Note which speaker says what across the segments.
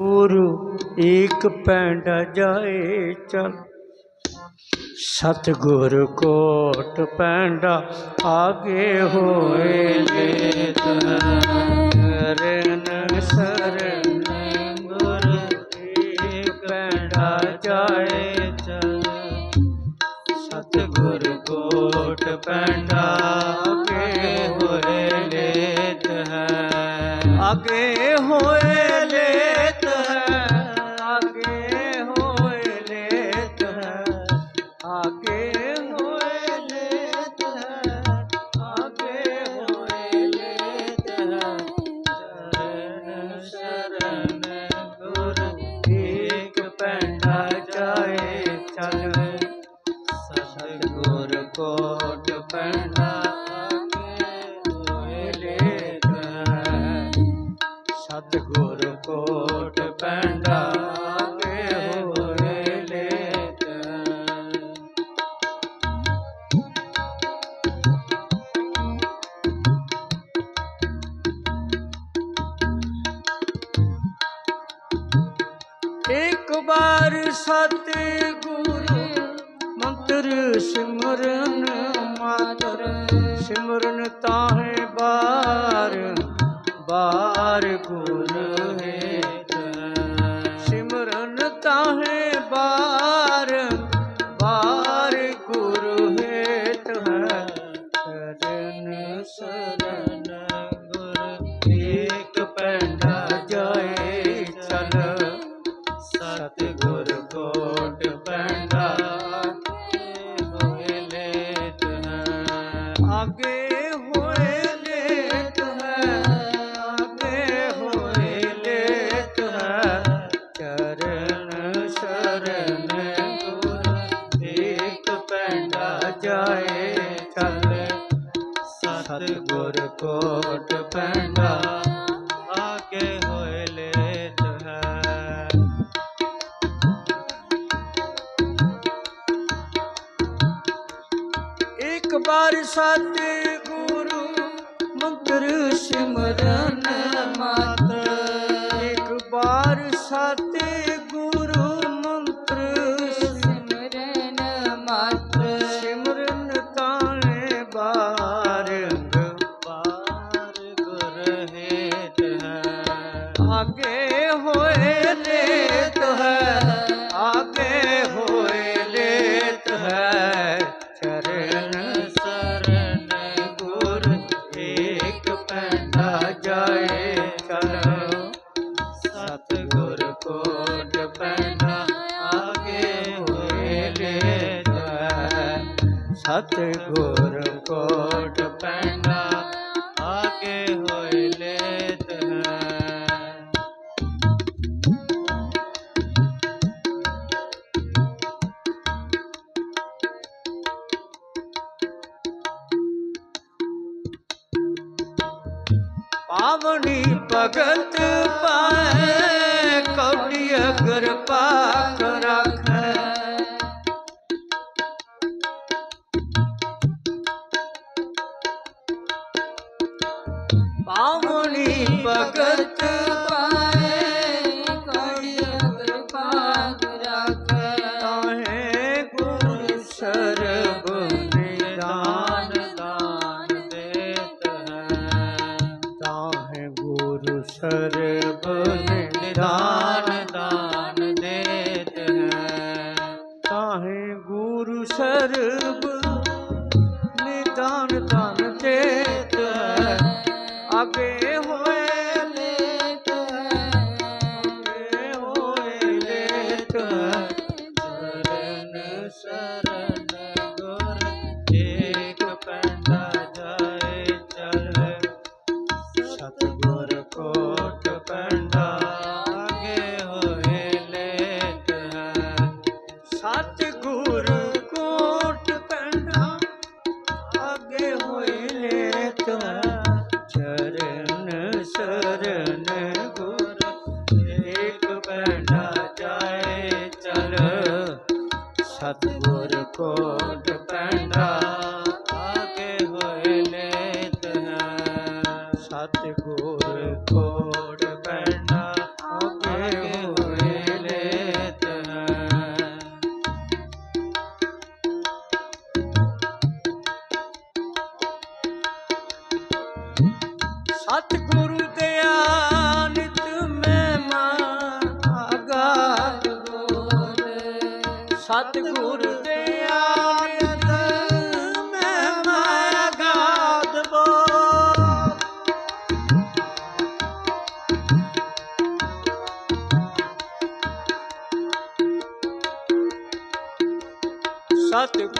Speaker 1: ਗੁਰੂ ਏਕ ਪੈਂਡ ਜਾਏ ਚਲ ਸਤਿਗੁਰ ਕੋਟ ਪੈਂਡਾ ਆਗੇ ਹੋਏ ਲੇਤ ਤਰਨ। ਸਰਨ ਗੁਰ ਏਕ ਪੈਂਡਾ ਜਾਏ ਚਲ ਸਤਿਗੁਰ ਕੋਟ ਪੈਂਡਾ ਆਗੇ ਹੋਏ ਲੇਤ ਹੈ ਆਗੇ ਹੋਏ ਲੇਤ ਸਤਿਗੁਰ ਕੋਟ ਪੈਂਡਾ ਆਗੇ ਹੋਏ ਲੇਤ ਇੱਕ ਵਾਰ ਸਤਿ ਗੁਰੂ ਮੰਤਰ ਸਿਮਰਨ ਮਾਤਰ ਸਿਮਰਨ ਤਾਹੇ ਬਾਰ ਬਾਰ ਗੁਰ ਹੇਤ ਸਿਮਰਨ ਤਾਹੇ ਬਾਰ ਬਾਰ ਗੁਰੂ ਹੇਤ ਹੈ ਚਰਨ ਸਰਨ ਗੁਰ ਏਕ ਪੈਂਡਾ ਜਾਏ ਚਲ। ਸਤਿਗੁਰ ਕੋਟ ਪੈਂਡਾ ਹੋਏ ਲੇਤ ਹੈ। ਆਗੇ ਸਤਿਗੁਰ ਕੋਟ ਪੈਂਡਾ ਆਗੇ ਹੋਏ ਲੇਤ ਹੈ। ਇੱਕ ਬਾਰ ਸਤਿ ਗੁਰੂ ਮੰਤਰ ਸਿਮਰਨ ਸਤਿਗੁਰ ਕੋਟ ਪੈਂਡਾ ਆਗੇ ਹੋਏ ਲੇਤ ਹੈ। ਪਾਵਨੀ ਭਗਤ ਪਾਏ ਕੌੜੀ ਅਗਰ ਪਾਕ 나. 나. ਚਰਨ ਗੁਰ ਜਾਏ ਚਲ। ਸਤਗੁਰ ਕੋਟ ਪੈਂਦਾ, ਆਗੇ ਹੋਏ ਨੇਤ ਹੈ। ਸਤਗੁਰ ਕੋਟ ਹੋਏ ਨੇਤ ਹੈ। ਦੇ ਸਤਿਗੁਰੂ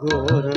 Speaker 1: ਸਤਿਗੁਰ